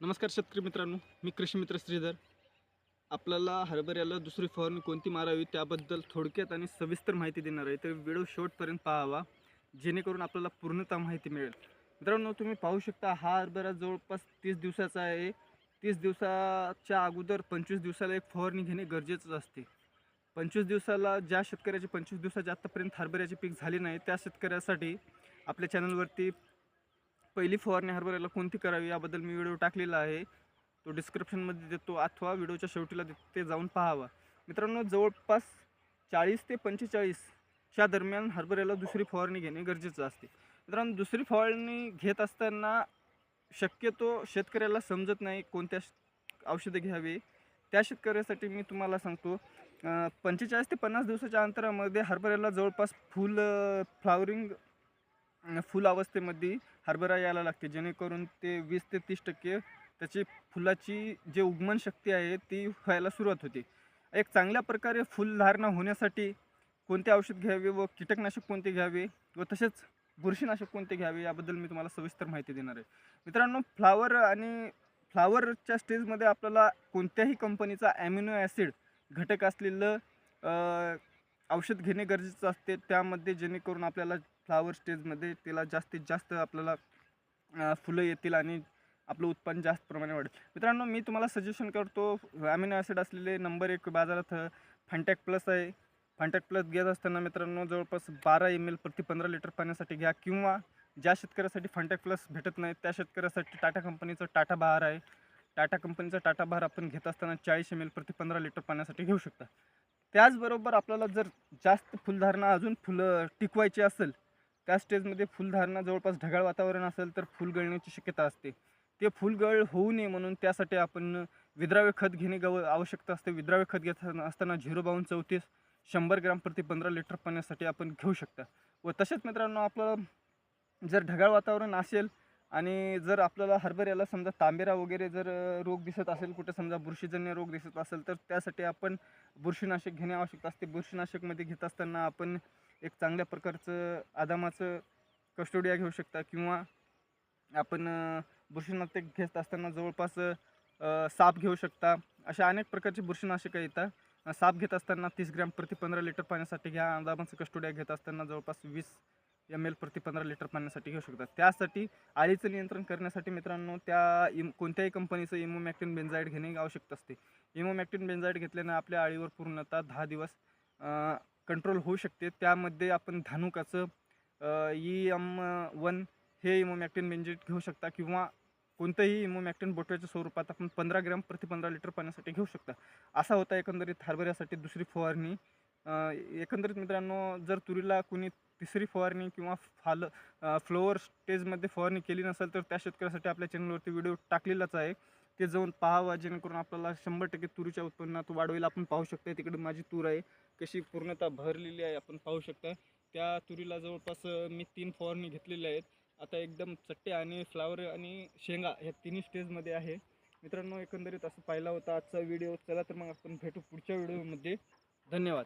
नमस्कार शेतकरी मित्रांनो मी कृषी मित्र श्रीधर. आपल्याला हरभऱ्याला दुसरी फवारणी कोणती मारावी त्याबद्दल थोडक्यात आणि सविस्तर माहिती देणार आहे तर व्हिडिओ शेवटपर्यंत पाहावा जेणेकरून आपल्याला पूर्णतः माहिती मिळेल. मित्रांनो तुम्ही पाहू शकता हा हरभरा जवळपास तीस दिवसाचा आहे. तीस दिवसाच्या अगोदर पंचवीस दिवसाला एक फवारणी घेणे गरजेचंच असते. पंचवीस दिवसाला ज्या शेतकऱ्याचे पंचवीस दिवसाचे आत्तापर्यंत हरभऱ्याचे पीक झाले नाही त्या शेतकऱ्यासाठी आपल्या चॅनलवरती पहिली फवारणी हरभऱ्याला कोणती करावी याबद्दल मी व्हिडिओ टाकलेला आहे. तो डिस्क्रिप्शनमध्ये देतो अथवा व्हिडिओच्या शेवटीला ते जाऊन पाहावा. मित्रांनो जवळपास चाळीस ते पंचेचाळीसच्या दरम्यान हरभऱ्याला दुसरी फवारणी घेणे गरजेचं असते. मित्रांनो दुसरी फवारणी घेत असताना शक्यतो शेतकऱ्याला समजत नाही कोणत्या श- औषधं घ्यावी. त्या शेतकऱ्यासाठी मी तुम्हाला सांगतो पंचेचाळीस ते पन्नास दिवसाच्या अंतरामध्ये हरभऱ्याला जवळपास फुल फ्लावरिंग फुल अवस्थेमध्ये हरभरा यायला लागते. जेणेकरून ते वीस ते तीस टक्के त्याची फुलाची जे उगमन शक्ती आहे ती व्हायला सुरुवात होते. एक चांगल्या प्रकारे फुलधारणा होण्यासाठी कोणते औषध घ्यावे व कीटकनाशक कोणते घ्यावे व तसेच बुरशीनाशक कोणते घ्यावे याबद्दल मी तुम्हाला सविस्तर माहिती देणार आहे. मित्रांनो फ्लावर आणि फ्लावरच्या स्टेजमध्ये आपल्याला कोणत्याही कंपनीचा ॲमिनो ॲसिड घटक असलेलं औषध घेणे गरजेचं असते. त्यामध्ये जेणेकरून आपल्याला फ्लावर स्टेजमध्ये त्याला जास्तीत जास्त आपल्याला फुलं येतील आणि आपलं उत्पन्न जास्त प्रमाणे वाढेल. मित्रांनो मी तुम्हाला सजेशन करतो ॲमिनो ॲसिड असलेले नंबर एक बाजारात फंटॅक प्लस आहे. फंटॅक प्लस घेत असताना मित्रांनो जवळपास बारा एम एल प्रति पंधरा लिटर पाण्यासाठी घ्या किंवा ज्या शेतकऱ्यासाठी फंटॅक प्लस भेटत नाही त्या शेतकऱ्यासाठी टाटा कंपनीचं टाटा बहार आहे. टाटा कंपनीचा टाटा बहार आपण घेत असताना चाळीस एम एल प्रति पंधरा लिटर पाण्यासाठी घेऊ शकता. त्याचबरोबर आपल्याला जर जास्त फुलधारणा अजून फुलं टिकवायची असेल त्या स्टेजमध्ये फुलधारणा जवळपास ढगाळ वातावरण असेल तर फुल गळण्याची शक्यता असते. ते फुलगळ होऊ नये म्हणून त्यासाठी आपण विद्राव्य खत घेणे गव आवश्यकता असते. विद्राव्य खत घेत असताना झिरो बावन्न चौतीस शंभर ग्राम प्रति पंधरा लिटर पाण्यासाठी आपण घेऊ शकता. व तसेच मित्रांनो आपलं जर ढगाळ वातावरण असेल आणि जर आपल्याला हरभऱ्याला समजा तांबेरा वगैरे जर रोग दिसत असेल कुठे समजा बुरशीजन्य रोग दिसत असेल तर त्यासाठी आपण बुरशीनाशक घेणे आवश्यक असते. बुरशीनाशकमध्ये घेत असताना आपण एक चांगल्या प्रकारचं आदामाचं कस्टोडिया घेऊ शकता किंवा आपण बुरशीनाशक घेत असताना जवळपास साप घेऊ शकता. अशा अनेक प्रकारची बुरशीनाशकं येतात साप घेत असताना तीस ग्रॅम प्रति पंधरा लिटर पाण्यासाठी घ्या. आदामाचं कस्टोडिया घेत असताना जवळपास वीस एम एल प्रति पंधरा लिटर पाण्यासाठी घेऊ शकता त्यासाठी आळीचं नियंत्रण करण्यासाठी मित्रांनो त्या इम कोणत्याही कंपनीचं इमोमॅक्टिन बेन्झाईड घेणे आवश्यक असते. इमोमॅक्टिन बेन्झाईड घेतल्यानं आपल्या आळीवर पूर्णतः दहा दिवस कंट्रोल होऊ शकते. त्यामध्ये आपण धानुकाचं ई एम वन हे इमोमॅक्टिन बेन्झाईड घेऊ शकता किंवा कोणतंही इमोमॅक्टिन बोटव्याच्या स्वरूपात आपण पंधरा ग्रॅम प्रति पंधरा लिटर पाण्यासाठी घेऊ शकता. असा होता एकंदरीत हरभऱ्यासाठी दुसरी फवारणी एकंदरीत मित्रांनो जर तुरीला कुणी तिसरी फवारणी किंवा फाल फ्लोअर स्टेजमध्ये फवारणी केली नसेल तर त्या शेतकऱ्यासाठी आपल्या चॅनलवरती व्हिडिओ टाकलेलाच आहे. ते जाऊन पाहावा जेणेकरून आपल्याला शंभर टक्के तुरीच्या उत्पन्नात वाढवेल. आपण पाहू शकता तिकडे माझी तूर आहे. कशी पूर्णतः भरलेली आहे आपण पाहू शकता त्या तुरीला जवळपास मी तीन फवारणी घेतलेल्या आहेत. आता एकदम चट्टे आणि फ्लावर आणि शेंगा ह्या तिन्ही स्टेजमध्ये आहे. मित्रांनो एकंदरीत असं पाहिला होता आजचा व्हिडिओ चला तर मग आपण भेटू पुढच्या व्हिडिओमध्ये धन्यवाद.